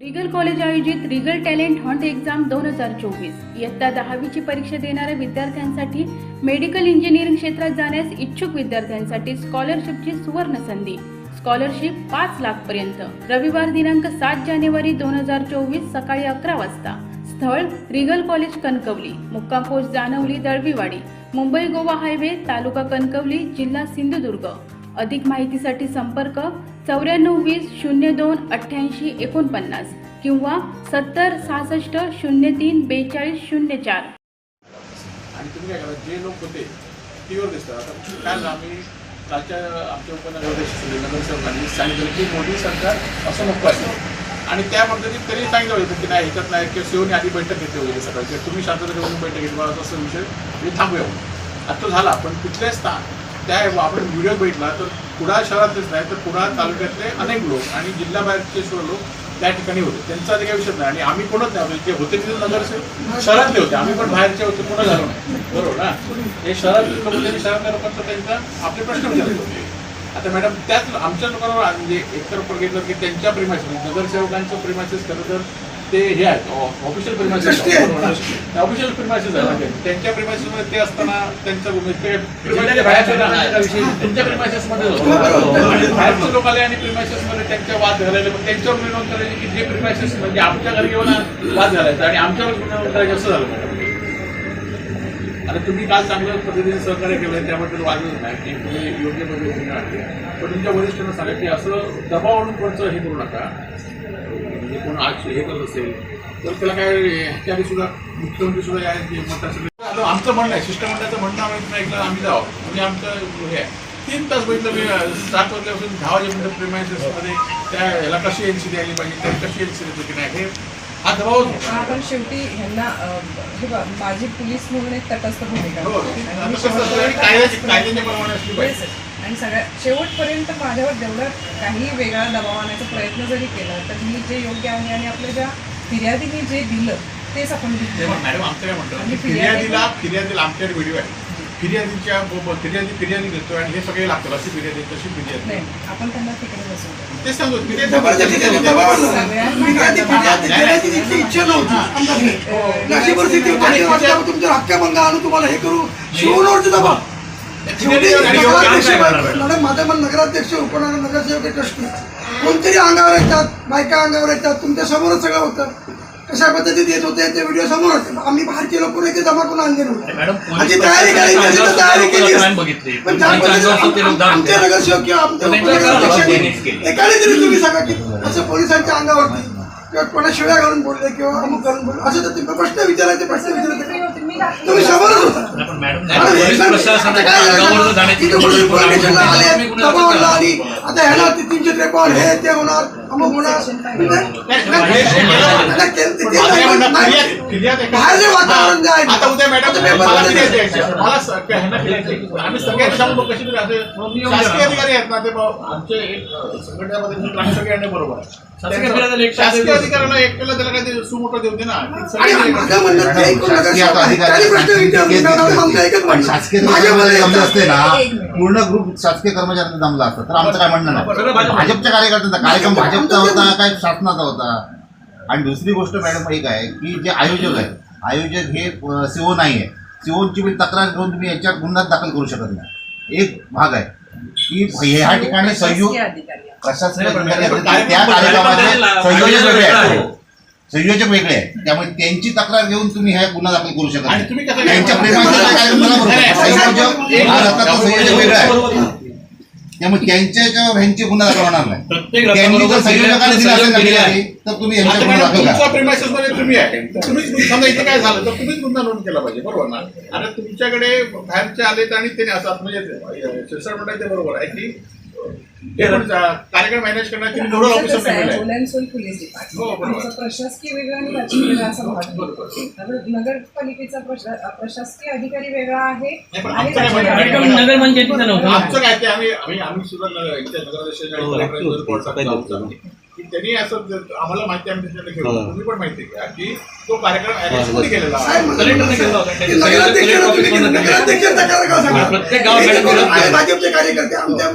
Regal college आयोजित Regal talent hunt exam दोन हजार चोवीस. इयत्ता दहावीची परीक्षा देणाऱ्या विद्यार्थ्यांसाठी मेडिकल इंजिनिअरिंग क्षेत्रात जाण्यास इच्छुक विद्यार्थ्यांसाठी स्कॉलरशिपची सुवर्ण संधी. स्कॉलरशिप पाच लाख पर्यंत. रविवार दिनांक सात जानेवारी दोन हजार चोवीस सकाळी अकरा वाजता. स्थळ रिगल कॉलेज कणकवली. मुक्काम पोस्ट जानवली दळवीवाडी. मुंबई गोवा हायवे तालुका कणकवली जिल्हा सिंधुदुर्ग. अधिक माहितीसाठी संपर्क चौऱ्याण्णव वीस शून्य दोन अठ्ठ्याऐंशी एकोणपन्नास किंवा सत्तर सहासष्ट शून्य तीन बेचाळीस शून्य चार. आणि तुम्ही काय करा जे लोक होते टीव्हीवर दिसतात. आता काल आम्ही कालच्या आमच्या उपनगराध्यक्ष नगरसेवकांनी सांगितलं की मोदी सरकार असं नको आहे. आणि त्या पद्धतीत तरी सांगितलं होतं की नाही ह्याच्यात नाही किंवा शिवने आधी बैठक घेतली वगैरे सकाळी तुम्ही शांतता घेऊन बैठक घेतली मला असं विषय. मी थांबूया. आता झाला पण तिथले स्थान त्या आपण व्हिडिओ बघितला तर कुडाळ शहरातलेच नाही तर कुडाळ तालुक्यातले अनेक लोक आणि जिल्हाबाहेरचे सुद्धा लोक त्या ठिकाणी होते. त्यांचा काही विषय नाही. आणि आम्ही कोणच नाही जे होते तिथे नगरसेवक शहरातले होते. आम्ही पण बाहेरचे होते कोण झालो नाही. बरोबर ना? हे शहरातले लोक त्यांनी शहरातल्या लोकांचा त्यांचा आपले प्रश्न विचारले होते. आता मॅडम त्याच आमच्या लोकांवर म्हणजे एकतर बघितलं की त्यांच्या प्रेमाचे नगरसेवकांचं प्रेमाचेच खरं तर ते हे आहेत. ऑफिशियल प्रेमाचेस ऑफिशियल प्रेमाचेस आहेत. त्यांच्या प्रेमाचेस मध्ये ते असताना त्यांचं ते प्रेमाचे बाहेरचे ना, तुमच्या प्रेमाचेस मध्ये होतं. आणि बाहेरचे लोक आले आणि प्रेमाचेस मध्ये त्यांच्या वाद घालायला पण त्यांच्यावर विनोद करायचे की जे प्रेमाचेस म्हणजे आमच्या घरी येऊन वाद घालायचा आणि आमच्यावर विनोद करायचे असं झालं. आता तुम्ही काल चांगल्या पद्धतीने सहकार्य केलं त्याबद्दल वादच नाही. की तुम्ही योग्य पद्धतीने आणले पण तुमच्या वरिष्ठांना सांगा की असं दबाव आणून कोणचं हे करू नका. म्हणजे आज हे करत असेल तर त्याला काय ह्याच्या सुद्धा मुख्यमंत्री सुद्धा या आलो आमचं म्हणणं आहे शिष्टमंडळाचं म्हणणं आम्ही ऐकलं आम्ही जावं म्हणजे आमचं हे आहे तीन तास बघितलं मी सात वाजल्यापासून दहा वाजेपर्यंत प्रेमायसेसमध्ये त्या ह्याला कशी एन सी द्यायला पाहिजे त्याला कशी एन सी देतो की नाही हे हा दबावच होता. पण शेवटी ह्यांना हे बघ माझी पोलीस म्हणून एक तटस्थ भूमिका हो. होती. आणि आता मी कसं असतं, शेवटपर्यंत कायद्याची- कायद्याच्या प्रमाणे असली पाहिजे. आणि सगळ्या शेवटपर्यंत माझ्यावर जेवढा काही वेगळा दबाव आणण्याचा प्रयत्न जरी केला तर मी जे योग्य आहे आणि आपल्या ज्या फिर्यादीने जे दिलं तेच आपण मॅडम आमचं काय म्हणतो? फिर्यादीला फिर्यादीला आमच्याकडे व्हिडिओ आहे. फिर्यादीच्या फिर्यादी फिर्यादी आणि हे सगळे लागतात. अशी फिर्यादी तशी फिर्यादी. नाही आपण त्यांना तिकडे बसवतो. ते सांगतो फिर्यादी तिची इच्छा नव्हती. आणि तुमच्या तुम्हाला हे करू. शिवूनवरती दबाव मॅडम माझा पण नगराध्यक्ष उपनगर नगरसेवक ट्रस्टी. कोणतरी अंगावर येतात बायका अंगावर येतात तुमच्या समोरच सगळं होतं. कशा पद्धतीत येत होते ते व्हिडिओ समोर होते. आम्ही बाहेरचे लोक इथे जमा करून आणले नव्हते. तयारी करायची तयारी केली. पण ज्या पद्धतीने आम- आमचे नगरसेवक किंवा आमच्या उपनगराध्यक्षांनी. एकाने तरी तुम्ही सांगा की असं पोलिसांच्या अंगावरती किंवा कोणा शिव्या घालून बोलले किंवा अमुक घालून बोलले. असं तर तुम्ही प्रश्न विचारायचे प्रश्न विचारायचे. तुम्ही समोरच होता हे आणि? आता ह्याला ते तीनशे त्रेपन्न हे ते होणार अमुक होणार. म्हणजे- बाहेर जे वातावरण जे आहे बरोबर आहे. शासकीय अधिकाऱ्यांना एकट्याला त्याला देऊ दे ना. शासकीय कर्मचारी जमले असते ना. पूर्ण ग्रुप शासकीय कर्मचाऱ्यांना जमला असतं. तर आमचं काय म्हणणं नाही. भाजप- भाजपच्या कार्यकर्त्यांचा कार्यक्रम भाजपचा होता काय शासनाचा होता? आणि दुसरी गोष्ट मॅडम एक आहे की जे आयोजक आहे आयोजक हे सीओ नाही आहे सीओची तक्रार घेऊन तुम्ही याच्यावर गुन्हा दाखल करू शकत नाही. एक भाग आहे. की ह्या ठिकाणी संयोग. प्रशासकीय अधिकारी त्या कार्यक्रमाचे संयोजक वेगळे आहेत. कार्यक्रम- संयोजक वेगळे आहेत. त्यामुळे त्यांची तक्रार घेऊन तुम्ही ह्या गुन्हा दाखल करू शकत आणि नाही. तुम्ही कसं त्यांच्या प्रेमाचा हा संयोजक वेगळा आहे. त्यामुळे त्यांच्या याच्यावर ह्यांची गुन्हा दाखल होणार नाही. प्रत्येक त्यांनी जर रत्नाबरोबर संयोजकाने दिला असेल ना दिलेला आहे. तर तुम्ही आता यांच्या गुन्हा मॅडम दाखल तुमच्या करा प्रेमायसेस मध्ये तुम्ही आहे. तुम्हीच समजा इथे काय झालं तर तुम्हीच गुन्हा नोंद केला पाहिजे बरोबर ना? आणि तुमच्याकडे बाहेरचे आलेत आणि ते असतात म्हणजे शिरसाट म्हणतात ते बरोबर आहे की कार्यक्रम मॅनेज करण्यात तुम्ही नोडल ऑफिसर आहे, पोलीस हो, डिपार्टमेंट प्रशासकीय वेगळं आणि वेगळा असा भाग नगरपालिकेचा प्रशा- प्रशासकीय अधिकारी वेगळा आहे आमचं काय ते आम्ही आम्ही सुद्धा न- की त्यांनी असं आम्हाला माहिती आहे आम्ही त्याच्याकडे घेऊ तुम्ही पण माहिती घ्या की तो कार्यक्रम केलेला कलेक्टरने केलं होतं. प्रत्येक. भाजपचे कार्यकर्ते आमच्या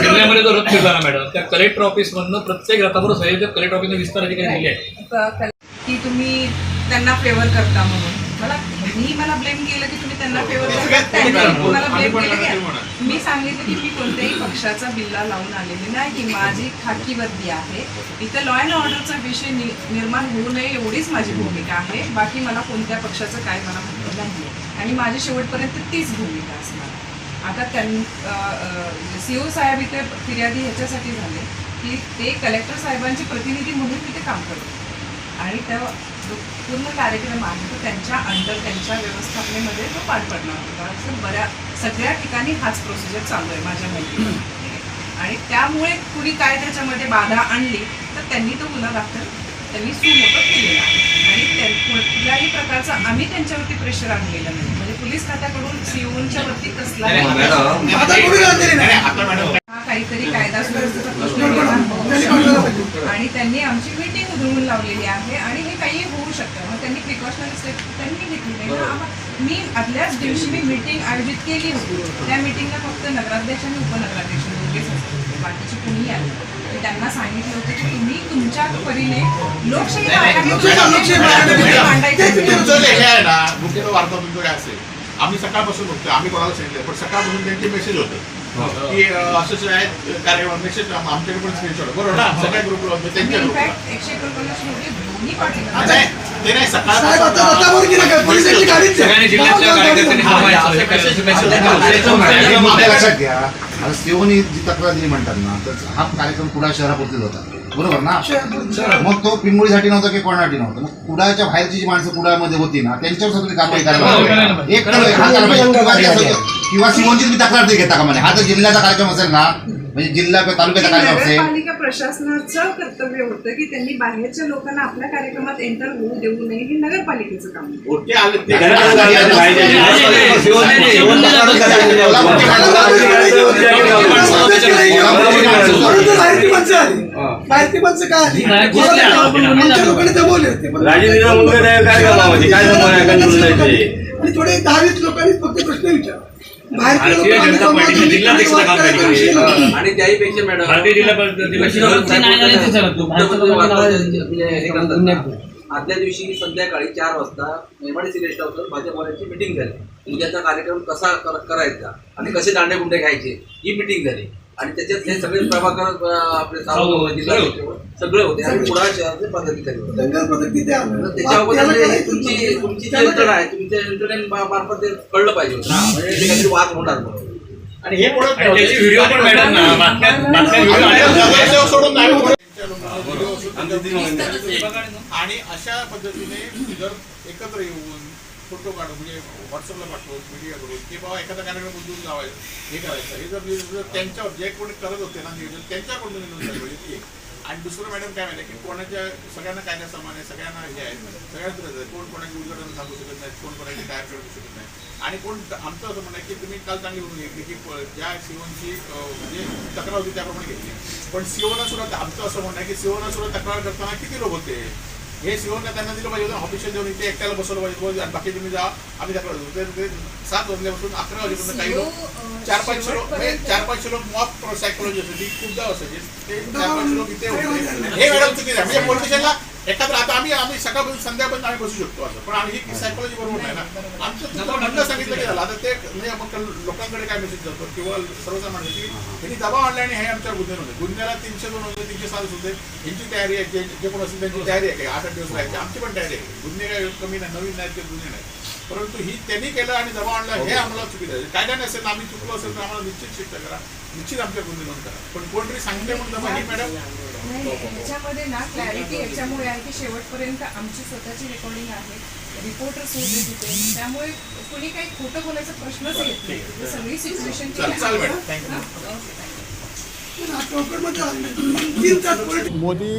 जिल्ह्यामध्ये जो रथ फिरला ना मॅडम त्या कलेक्टर ऑफिस मधनं प्रत्येक रथावर संयोजक कलेक्टर ऑफिसने विस्तार अधिकारी दिले आहे. क- कल- की तुम्ही त्यांना फेवर करता म्हणून. मला मी मला ब्लेम केलं की तुम्ही त्यांना फेवर? त्यांनी मला ब्लेम केलं. मी सांगितलं की मी कोणत्याही पक्षाचा बिल्ला लावून आलेली नाही की माझी खाकी वर्दी आहे. इथं लॉ अँड ऑर्डरचा विषय निर्माण होऊ नये एवढीच माझी भूमिका आहे. बाकी मला कोणत्या पक्षाचं काय मला म्हणणं नाही आणि माझी शेवटपर्यंत तीच भूमिका असणार. आता त्यां सी ओ साहेब इथे फिर्यादी ह्याच्यासाठी झाले की ते कलेक्टर साहेबांचे प्रतिनिधी म्हणून तिथे काम करतात. आणि त्या जो पूर्ण कार्यक्रम आहे तो त्यांच्या अंडर त्यांच्या व्यवस्थापनेमध्ये तो पार पडणार होता असं बऱ्या सगळ्या ठिकाणी हाच प्रोसिजर चालू आहे माझ्या माहितीने आणि त्यामुळे कुणी काय त्याच्यामध्ये बाधा आणली तर त्यांनी तो गुन्हा दाखल त्यांनी सुमोटो केलेला आहे आणि कुठल्याही प्रकारचा आम्ही त्यांच्यावरती प्रेशर आणलेलं नाही म्हणजे पोलीस खात्याकडून सीओच्या वरती मॅडम हा काहीतरी कायदा सुव्यवस्थेचा प्रश्न. आणि त्यांनी आमची मीटिंग उधळून लावलेली आहे आणि हे काही होऊ शकतं. मग त्यांनी प्रिकॉशनरी स्टेप त्यांनी घेतली नाही मी आदल्याच दिवशी मी मीटिंग आयोजित केली होती. त्या मीटिंगला फक्त नगराध्यक्ष आणि उपनगराध्यक्ष दोघेच असते बाकीचे कुणीही आले त्यांना सांगितलं होतं की तुम्ही तुमच्या परीने लोकशाही वार्ता असेल आम्ही सकाळपासून बघतो आम्ही कोणाला सांगितलं पण सकाळपासून त्यांचे मेसेज होते. की असं असं आहे कार्यक्रम मेसेज आमच्याकडे पण स्क्रीनशॉट बरोबर ना? सगळ्या ग्रुपला होते त्यांच्या ग्रुपला ते नाही सकाळ जी तक्रार दिली म्हणतात ना तर हा कार्यक्रम कुडा शहरापुरतीच होता? बरोबर ना मग तो पिंगोळीसाठी नव्हता की कोणासाठी नव्हता मग कुडाच्या बाहेरची जी माणसं कुडामध्ये होती ना त्यांच्यावर सुद्धा कारवाई करायला हो. एक हा. किंवा किंवा सीओनची तुम्ही तक्रार तरी घेता का म्हणे हा जर जिल्ह्याचा कार्यक्रम असेल ना म्हणजे जिल्हा तालुक्याचा कार्यक्रम असेल प्रशासनाचं कर्तव्य होतं की त्यांनी बाहेरच्या लोकांना आपल्या कार्यक्रमात एंटर होऊ देऊ नये हे नगरपालिकेचं काम आहे. ओके आले ते परंतु बाहेरची माणसं आली काय. आमच्या लोकांनी होते पण- मुलगा नाही, काय? काय आहे? काय? आणि थोडे दहावीस लोकांनी फक्त प्रश्न विचार बाहेरच्या भारतीय लोकांनी जनता संवाद पार्टीने साधून जिल्हाध्यक्षाचं काम करायचा केलं. विषय नव्हता. आणि त्याहीपेक्षा मॅडम भारतीय जिल्हा परिषद जिल्हा मुख्यमंत्री नाही झाले ते चालत. मुख्यमंत्री वार्ताहरांचे आपले हे करतात. आदल्या दिवशी संध्याकाळी चार वाजता एमआयडीसी रेस्ट हाऊसवर भाजपवाल्यांची मिटिंग झाली उद्याचा कार्यक्रम कसा कर- करायचा आणि कसे दांडे गुंडे घ्यायचे ही मिटिंग झाली आणि त्याच्यात हे सगळे प्रभाकर आपले सावंत, जिल्हाध्यक्ष सगळे होते. आणि कुडाळ शहराचे पदाधिकारी होते करायचं तुमची. तुमची जी त्याला यंत्रणा आहे तुमच्या यंत्रणेने मार्फत ते कळलं पाहिजे होतं. ना. म्हणजे काहीतरी वाद होणार म्हणून. आणि हे कोण आणि त्याची व्हिडिओ पण मॅडम ना? बातम्या बातम्या व्हिडिओ आले होते. सोडून नाही. आणि अशा पद्धतीने जर एकत्र येऊन फोटो काढून म्हणजे व्हॉट्सअपला पाठवून मीडिया करून की बाबा एखादा कार्यक्रम उद्योग लावायचं हे करायचं हे जर जर त्यांच्यावर जे कोणी करत होते ना नियोजन त्यांच्याकडून नियोजन झालं पाहिजे म्हणजे एक. आणि दुसरं मॅडम काय माहिती की कोणाच्या सगळ्यांना कायदा समान आहे सगळ्यांना हे आहे सगळ्यांच कोण कोणाची उद्घाटन सांगू शकत नाही कोण कोणाची टायर करू शकत नाही. आणि कोण आमचं असं म्हणणं की तुम्ही काल चांगली म्हणून घेतली की ज्या सीओनची म्हणजे तक्रार होती त्याप्रमाणे घेतली. पण सीओना सुद्धा आमचं असं म्हणणं आहे की सीओना सुद्धा तक्रार करताना किती लोक होते? हे सीओना त्यांना दिलं पाहिजे होतं. ऑफिशियल देऊन इथे एकट्याला बसवलं पाहिजे होतं. आणि बाकी तुम्ही जा आम्ही तक्रार देऊ ते- ते सात वाजल्यापासून अकरा वाजेपर्यंत काही लोक चार पाचशे लोक म्हणजे चार पाचशे लोक मॉक सायकोलॉजी असते ती खूपदा असायची. ते चार पाचशे लोक इथे होते. हे मॅडम आहे. म्हणजे पोलिटिशियनला एखादं आता आम्ही आम्ही सकाळपासून संध्यापर्यंत आम्ही बसू शकतो असं. पण आम्ही ही सायकोलॉजी बरोबर नाही ना. आमचं तुमचं म्हणणं सांगितलं की झालं. आता ते म्हणजे मग लोकांकडे काय मेसेज जातो किंवा सर्वसामान्य की यांनी दबाव आणला आणि हे आमच्यावर गुन्हे नव्हते. गुन्ह्याला तीनशे दोन होते तीनशे सात होते. यांची तयारी आहे जे जे कोण असेल त्यांची तयारी आहे. काही आठ आठ दिवस राहायची. आमची पण तयारी आहे. गुन्हे काय कमी नाही नवीन नाहीत ते गुन्हे नाही परंतु ही त्यांनी केलं आणि दबाव आणला हे आम्हाला चुकीचं आहे. कायदा नसेल आम्ही चुकलो असेल तर आम्हाला निश्चित शिक्षा करा. निश्चित आमच्या गुन्हे नोंद करा. पण कोणतरी सांगितलं म्हणून ही मॅडम? नाही, ह्याच्यामध्ये ना क्लॅरिटी याच्यामुळे आहे की शेवटपर्यंत आमची स्वतःची रेकॉर्डिंग आहे. रिपोर्टर्स होते तिथे. त्यामुळे कुणी काही खोटं बोलायचा प्रश्नच येत नाही. सगळी सिच्युएशन. हा, मोदी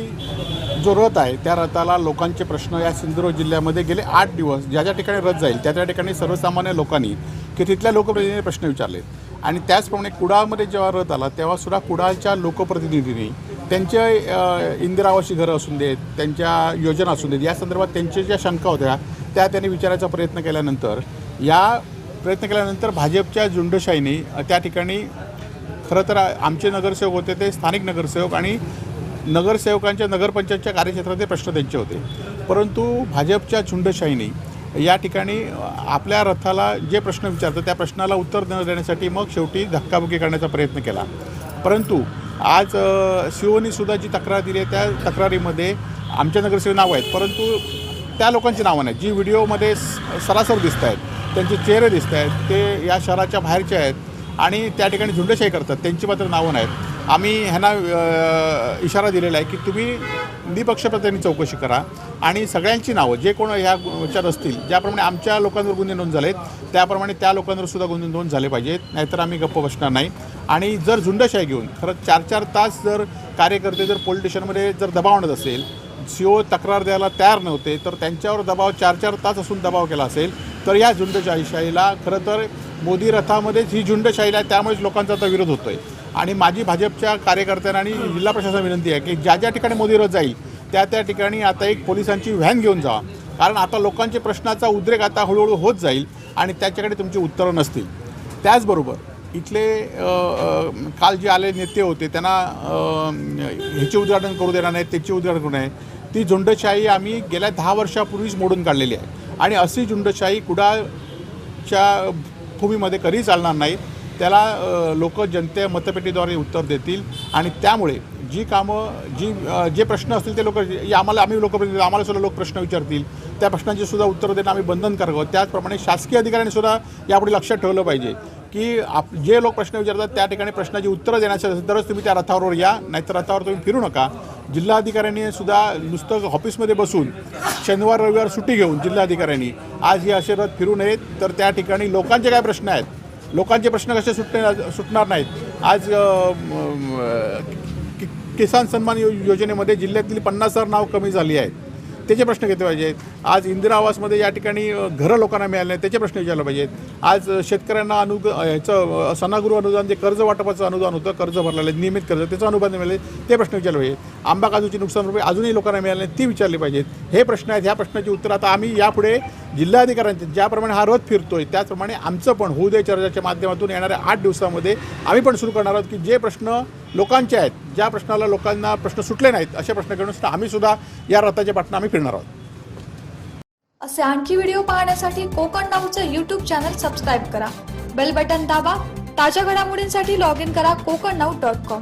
जो रथ आहे त्या रथाला लोकांचे प्रश्न या सिंधुदुर्ग जिल्ह्यामध्ये गेले आठ दिवस. ज्या ज्या ठिकाणी रथ जाईल त्या त्या ठिकाणी सर्वसामान्य लोकांनी की तिथल्या लोकप्रतिनिधींनी प्रश्न विचारले. आणि त्याचप्रमाणे कुडाळमध्ये जेव्हा रथ आला तेव्हा सुद्धा कुडाळच्या लोकप्रतिनिधींनी त्यांच्या इंदिरावासी इंदिरा आवासी घरं असून देत त्यांच्या योजना असून देत या संदर्भात त्यांच्या ज्या शंका होत्या त्या त्यांनी विचारायचा प्रयत्न केल्यानंतर या प्रयत्न केल्यानंतर भाजपच्या झुंडशाहीने त्या ठिकाणी खरं तर आमचे नगरसेवक होते ते स्थानिक नगरसेवक आणि नगरसेवकांच्या नगरपंचायतच्या कार्यक्षेत्रातले प्रश्न त्यांचे होते. परंतु भाजपच्या झुंडशाहीने या ठिकाणी आपल्या रथाला जे प्रश्न विचारतात त्या प्रश्नाला उत्तर न देण्यासाठी मग शेवटी धक्काबुक्की करण्याचा प्रयत्न केला. परंतु आज सीओनी सुद्धा जी तक्रार दिली आहे त्या तक्रारीमध्ये आमच्या नगरसेवक नावं आहेत परंतु त्या लोकांची नावं नाहीत. जी व्हिडिओमध्ये स- सरासर दिसत आहेत त्यांचे चेहरे दिसत आहेत ते या शहराच्या बाहेरचे आहेत आणि त्या ठिकाणी झुंडशाही करतात त्यांची मात्र नावं नाहीत. आम्ही ह्यांना इशारा दिलेला आहे की तुम्ही निपक्षपातीने चौकशी करा आणि सगळ्यांची नावं जे कोण ह्या विचार असतील ज्याप्रमाणे आमच्या लोकांवर गुन्हे नोंद झालेत त्याप्रमाणे त्या लोकांवर सुद्धा गुन्हे नोंद झाले पाहिजेत नाहीतर आम्ही गप्प बसणार नाही. आणि जर झुंडशाही घेऊन खरं चार चार तास जर कार्यकर्ते जर पोलीस स्टेशनमध्ये जर दबाव आणत असेल सी ओ तक्रार द्यायला तयार नव्हते तर त्यांच्यावर दबाव चार चार तास असून दबाव केला असेल तर या झुंडशाहीशाहीला खरं तर मोदी रथामध्येच ही झुंडशाहीला आहे त्यामुळेच लोकांचा आता विरोध होतो आहे आणि माझी भाजपच्या कार्यकर्त्यांना आणि जिल्हा प्रशासन विनंती आहे की ज्या ज्या ठिकाणी मोदी रथ जाईल त्या त्या ठिकाणी आता एक पोलिसांची व्हॅन घेऊन जावा. कारण आता लोकांचे प्रश्नाचा उद्रेक आता हळूहळू होत जाईल आणि त्याच्याकडे तुमची उत्तरं नसतील. त्याचबरोबर इथले काल जे आले नेते होते त्यांना ह्याचे उद्घाटन करू देणार नाही त्याचे उद्घाटन करू नये. ती झुंडशाही आम्ही गेल्या दहा वर्षापूर्वीच मोडून काढलेली आहे. आणि अशी झुंडशाही कुडाळच्या भूमीमध्ये कधी चालणार नाही. त्याला लोक जनते मतपेटीद्वारे उत्तर देतील आणि त्यामुळे जी कामं जी जे प्रश्न असतील ते लोक आम्हाला आम्ही लोकप्रतिनिधी आम्हाला सुद्धा लोक प्रश्न विचारतील. त्या प्रश्नांची सुद्धा उत्तर देणं आम्ही बंधनकारक आहोत त्याचप्रमाणे शासकीय अधिकाऱ्यांनी सुद्धा यापुढे लक्षात ठेवलं पाहिजे की आप जे लोक प्रश्न विचारतात त्या ठिकाणी प्रश्नाची उत्तरं देण्याची असेल तरच तुम्ही त्या रथावर या नाहीतर रथावर तुम्ही फिरू नका. जिल्हाधिकाऱ्यांनी सुद्धा नुसतं ऑफिसमध्ये बसून शनिवार रविवार सुट्टी घेऊन जिल्हाधिकाऱ्यांनी आज हे असे रथ फिरू नयेत. तर त्या ठिकाणी लोकांचे काय प्रश्न आहेत? लोकांचे प्रश्न कसे सुटणे सुटणार नाहीत. आज कि- किसान सन्मान यो योजनेमध्ये जिल्ह्यातील पन्नास हजार नाव कमी झाली आहेत. त्याचे प्रश्न घेतले पाहिजेत. आज इंदिरा आवासमध्ये या ठिकाणी घरं लोकांना मिळाले नाही त्याचे प्रश्न विचारले पाहिजेत. आज शेतकऱ्यांना अनुग ह्याचं सणागृह सनागृह अनुदान जे कर्ज वाटपाचं अनुदान होतं कर्ज भरलेलं आहे, नियमित कर्ज त्याचं अनुदान मिळाले ते प्रश्न विचारले पाहिजेत. आंबा काजूची नुकसान रुपये अजूनही लोकांना मिळाले नाही ती विचारली पाहिजेत. हे प्रश्न आहेत ह्या प्रश्नाची उत्तर आता आम्ही यापुढे जिल्हाधिकाऱ्यांचे ज्याप्रमाणे हा रथ फिरतोय त्याचप्रमाणे आमचं पण होऊ दे चर्चाच्या माध्यमातून येणाऱ्या आठ दिवसामध्ये आम्ही पण सुरू करणार आहोत की जे प्रश्न लोकांचे आहेत ज्या प्रश्नाला लोकांना प्रश्न सुटले नाहीत असे प्रश्न घेऊन सुद्धा आम्ही सुद्धा या रथाच्या पाठनं आम्ही फिरणार आहोत. असे आणखी व्हिडिओ पाहण्यासाठी कोकण नाऊचं यूट्यूब चॅनल सबस्क्राईब करा. बेल बटन दाबा ताज्या घडामोडींसाठी लॉग इन करा कोकण नाऊ डॉट कॉम